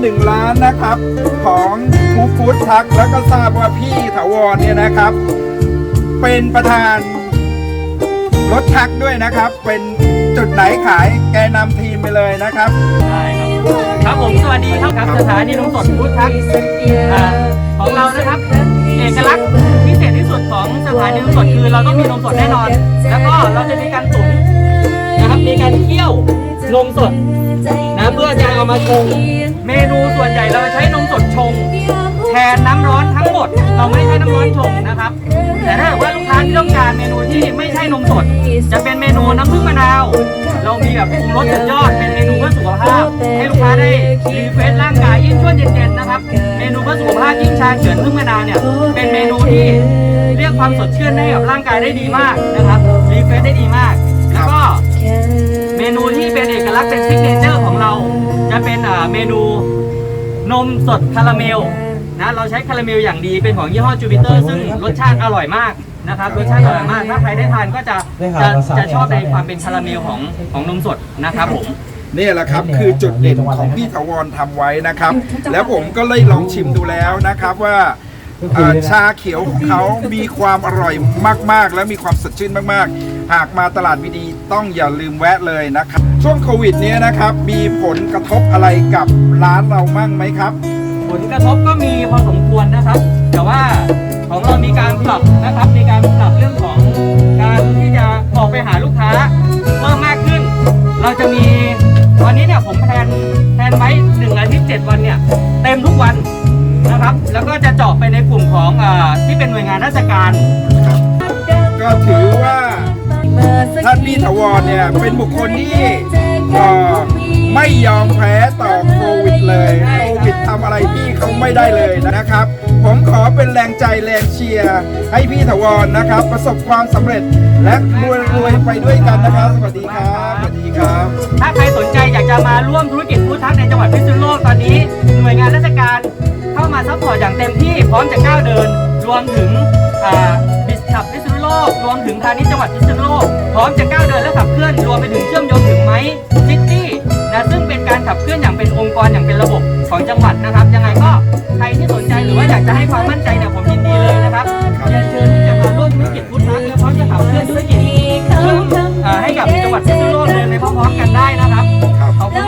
หนึ่งล้านนะครับ ของฟูฟูดทักแล้วก็ทราบว่าพี่ถาวรเนี่ยนะครับ เป็นประธานรถทักด้วยนะครับ เป็นจุดไหนขายแกนำทีมไปเลยนะครับ ได้ครับครับผมสวัสดีครับครับสถานีนมสดพุทธักอ่าของเรานะครับเอกลักษณ์พิเศษที่สุดของสถานีนมสดคือเราต้องมีนมสดแน่นอน แล้วก็เราจะมีการตุ๋นนะครับมีการเคี่ยวนมสดนะเพื่อจะเอามาชง วนใหญ่เราใช้นมสดชง แทนน้ำร้อนทั้งหมด เราไม่ใช้น้ำร้อนชงนะครับ แต่ถ้าเกิดว่าลูกค้าที่ต้องการเมนูที่ไม่ใช่นมสด จะเป็นเมนูน้ำผึ้งมะนาว เรามีแบบปรุงรสสุดยอด เป็นเมนูเพื่อสุขภาพ ให้ลูกค้าได้รีเฟรชร่างกายยิ่งช่วงเย็นๆนะครับ เมนูเพื่อสุขภาพยิ่งชาเขียวพึ่งมะนาวเนี่ย เป็นเมนูที่เรียกความสดชื่นให้กับร่างกายได้ดีมากนะครับรีเฟรชได้ดีมาก แล้วก็เมนูที่เป็นเอกลักษณ์เป็นซิกเนเจอร์ของเรา จะเป็นอ่าเมนู นมสดคาราเมลนะเราใช้คาราเมลอย่างดีเป็นของยี่ห้อจูปิเตอร์ซึ่งรสชาติอร่อยมากนะครับรสชาติอร่อยมากถ้าใครได้ทานก็จะจะจะชอบในความเป็นคาราเมลของของนมสดนะครับผมนี่แหละครับคือจุดเด่นของพี่ถาวรทำไว้นะครับ แล้วผมก็เลยลองชิมดูแล้วนะครับว่าเอ่อชาเขียวของเขามีความอร่อยมาก ๆ และมีความสดชื่นมาก ๆ หากมาตลาดวีดีต้องอย่าลืมแวะเลยนะครับ ช่วงโควิดเนี้ยนะครับ มีผลกระทบอะไรกับร้านเรามั่งไหมครับ ผลกระทบก็มีพอสมควรนะครับ แต่ว่าของเรามีการปรับนะครับ มีการปรับเรื่องของการที่จะออกไปหาลูกค้าเพิ่มมากขึ้น เราจะมีตอนนี้เนี่ยผมแทนแทนไว้หนึ่งอาทิตย์เจ็ดวันเนี่ยเต็มทุกวันนะครับ แล้วก็จะเจาะไปในกลุ่มของอาที่เป็นหน่วยงานราชการ ก็ถือว่า ท่านพี่ถาวรเนี่ยเป็นบุคคลที่อ่อไม่ยอมแพ้ต่อโควิดเลยโควิดทำอะไรพี่เขาไม่ได้เลยนะครับ ผมขอเป็นแรงใจแรงเชียร์ให้พี่ถาวรนะครับ ประสบความสำเร็จและรวยรวยไปด้วยกันนะครับ สวัสดีครับสวัสดีครับ ถ้าใครสนใจอยากจะมาร่วมธุรกิจฟู้ดทัคในจังหวัดพิษณุโลกตอนนี้หน่วยงานราชการเข้ามาซัพพอร์ตอย่างเต็มที่พร้อมจะก้าวเดินรวมถึง ถึงพาณิชย์จังหวัดพิษณุโลกพร้อมจะก้าวเดินและขับเคลื่อนรวมไปถึงเชื่อมโยงถึงไม้ซิตี้นะซึ่งเป็นการขับเคลื่อนอย่างเป็นองค์กรอย่างเป็นระบบของจังหวัดนะครับ ยังไงก็ใครที่สนใจหรือว่าอยากจะให้ความมั่นใจเนี่ยผมยินดีเลยนะครับเรียนเชิญที่จะมาร่วมธุรกิจฟู้ดทัคและพร้อมจะขับเคลื่อนธุรกิจเอ่อให้กับจังหวัดพิษณุโลกเดินในพร้อมๆกันได้นะครับครับขอบคุณ